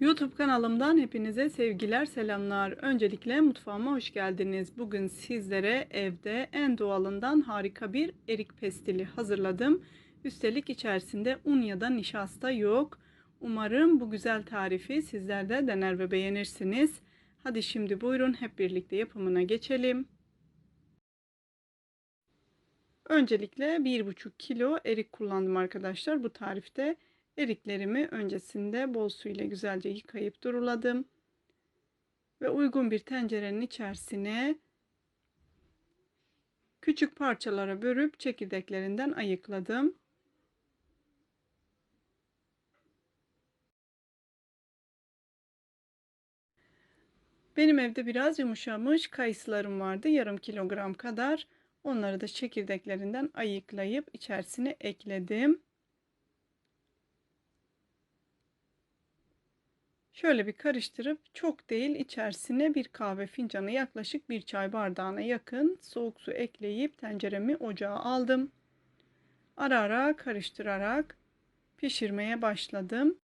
YouTube kanalımdan hepinize sevgiler, selamlar. Öncelikle mutfağıma hoş geldiniz. Bugün sizlere evde en doğalından harika bir erik pestili hazırladım. Üstelik içerisinde un ya da nişasta yok. Umarım bu güzel tarifi sizler de dener ve beğenirsiniz. Hadi şimdi buyurun hep birlikte yapımına geçelim. Öncelikle 1,5 kilo erik kullandım arkadaşlar bu tarifte. Eriklerimi öncesinde bol su ile güzelce yıkayıp duruladım. Ve uygun bir tencerenin içerisine küçük parçalara bölüp çekirdeklerinden ayıkladım. Benim evde biraz yumuşamış kayısılarım vardı. Yarım kilogram kadar. Onları da çekirdeklerinden ayıklayıp içerisine ekledim. Şöyle bir karıştırıp çok değil içerisine bir kahve fincanı yaklaşık bir çay bardağına yakın soğuk su ekleyip tenceremi ocağa aldım. Ara ara karıştırarak pişirmeye başladım.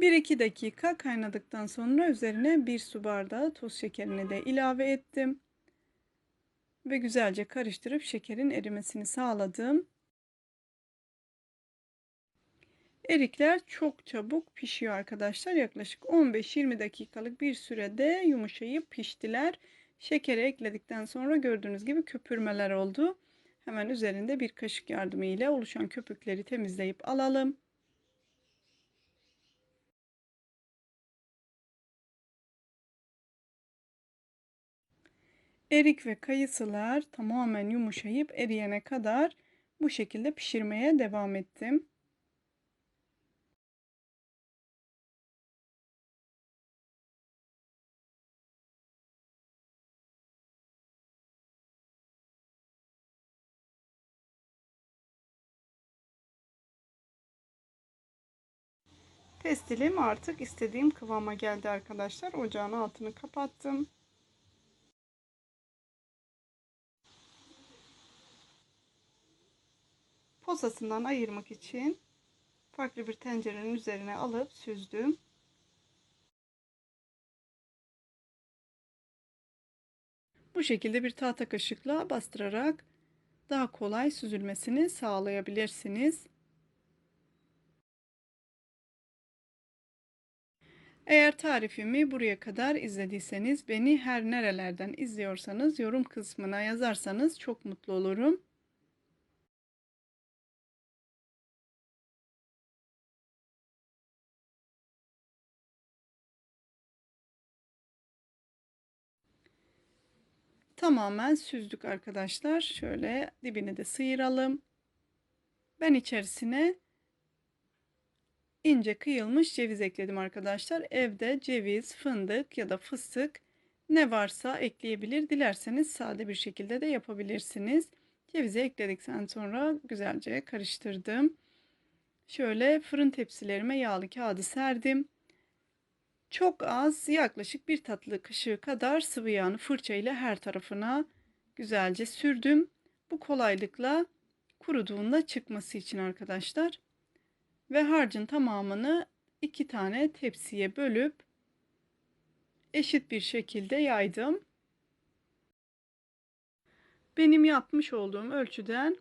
1-2 dakika kaynadıktan sonra üzerine bir su bardağı toz şekerini de ilave ettim. Ve güzelce karıştırıp şekerin erimesini sağladım. Erikler çok çabuk pişiyor arkadaşlar. Yaklaşık 15-20 dakikalık bir sürede yumuşayıp piştiler. Şekeri ekledikten sonra gördüğünüz gibi köpürmeler oldu. Hemen üzerinde bir kaşık yardımı ile oluşan köpükleri temizleyip alalım. Erik ve kayısılar tamamen yumuşayıp eriyene kadar bu şekilde pişirmeye devam ettim. Pestilim artık istediğim kıvama geldi arkadaşlar. Ocağın altını kapattım. Posasından ayırmak için farklı bir tencerenin üzerine alıp süzdüm. Bu şekilde bir tahta kaşıkla bastırarak daha kolay süzülmesini sağlayabilirsiniz. Eğer tarifimi buraya kadar izlediyseniz beni her nerelerden izliyorsanız yorum kısmına yazarsanız çok mutlu olurum. Tamamen süzdük arkadaşlar. Şöyle dibini de sıyıralım. Ben içerisine ince kıyılmış ceviz ekledim arkadaşlar. Evde ceviz, fındık ya da fıstık ne varsa ekleyebilir. Dilerseniz sade bir şekilde de yapabilirsiniz. Cevizi ekledikten sonra güzelce karıştırdım. Şöyle fırın tepsilerime yağlı kağıdı serdim. Çok az yaklaşık bir tatlı kaşığı kadar sıvı yağını fırça ile her tarafına güzelce sürdüm. Bu kolaylıkla kuruduğunda çıkması için arkadaşlar. Ve harcın tamamını iki tane tepsiye bölüp eşit bir şekilde yaydım. Benim yapmış olduğum ölçüden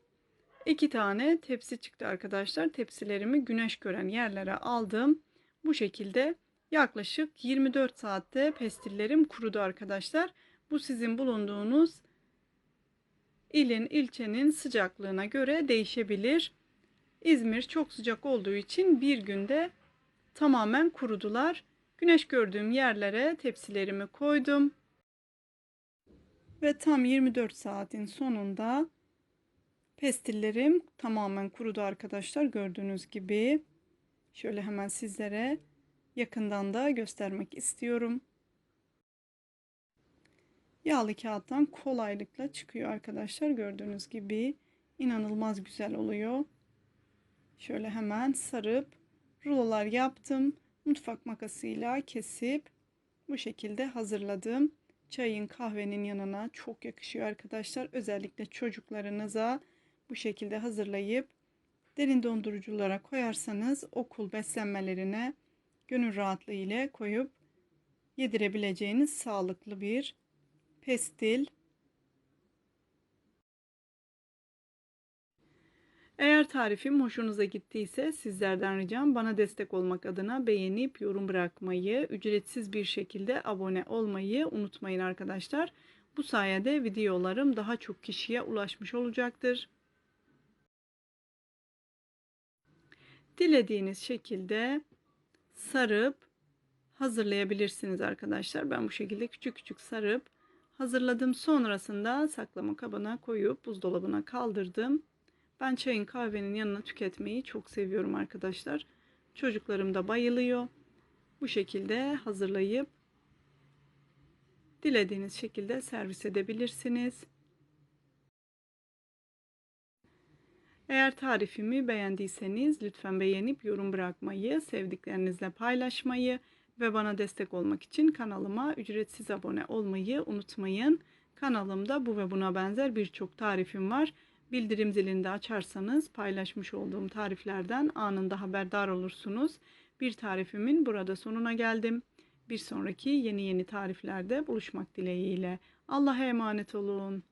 iki tane tepsi çıktı arkadaşlar. Tepsilerimi güneş gören yerlere aldım. Bu şekilde Yaklaşık 24 saatte pestillerim kurudu arkadaşlar. Bu sizin bulunduğunuz ilin, ilçenin sıcaklığına göre değişebilir. İzmir çok sıcak olduğu için bir günde tamamen kurudular. Güneş gördüğüm yerlere tepsilerimi koydum. Ve tam 24 saatin sonunda pestillerim tamamen kurudu arkadaşlar. Gördüğünüz gibi şöyle hemen sizlere yakından da göstermek istiyorum. Yağlı kağıttan kolaylıkla çıkıyor arkadaşlar. Gördüğünüz gibi inanılmaz güzel oluyor. Şöyle hemen sarıp rulolar yaptım. Mutfak makasıyla kesip bu şekilde hazırladım. Çayın kahvenin yanına çok yakışıyor arkadaşlar. Özellikle çocuklarınıza bu şekilde hazırlayıp Derin donduruculara koyarsanız okul beslenmelerine gönül rahatlığı ile koyup yedirebileceğiniz sağlıklı bir pestil. Eğer tarifim hoşunuza gittiyse sizlerden ricam bana destek olmak adına beğenip yorum bırakmayı, ücretsiz bir şekilde abone olmayı unutmayın arkadaşlar. Bu sayede videolarım daha çok kişiye ulaşmış olacaktır. Dilediğiniz şekilde sarıp hazırlayabilirsiniz arkadaşlar. Ben bu şekilde küçük küçük sarıp hazırladım. Sonrasında saklama kabına koyup buzdolabına kaldırdım. Ben çayın kahvenin yanına tüketmeyi çok seviyorum arkadaşlar. Çocuklarım da bayılıyor. Bu şekilde hazırlayıp dilediğiniz şekilde servis edebilirsiniz. Eğer tarifimi beğendiyseniz lütfen beğenip yorum bırakmayı, sevdiklerinizle paylaşmayı ve bana destek olmak için kanalıma ücretsiz abone olmayı unutmayın. Kanalımda bu ve buna benzer birçok tarifim var. Bildirim zilini de açarsanız paylaşmış olduğum tariflerden anında haberdar olursunuz. Bir tarifimin burada sonuna geldim. Bir sonraki yeni yeni tariflerde buluşmak dileğiyle. Allah'a emanet olun.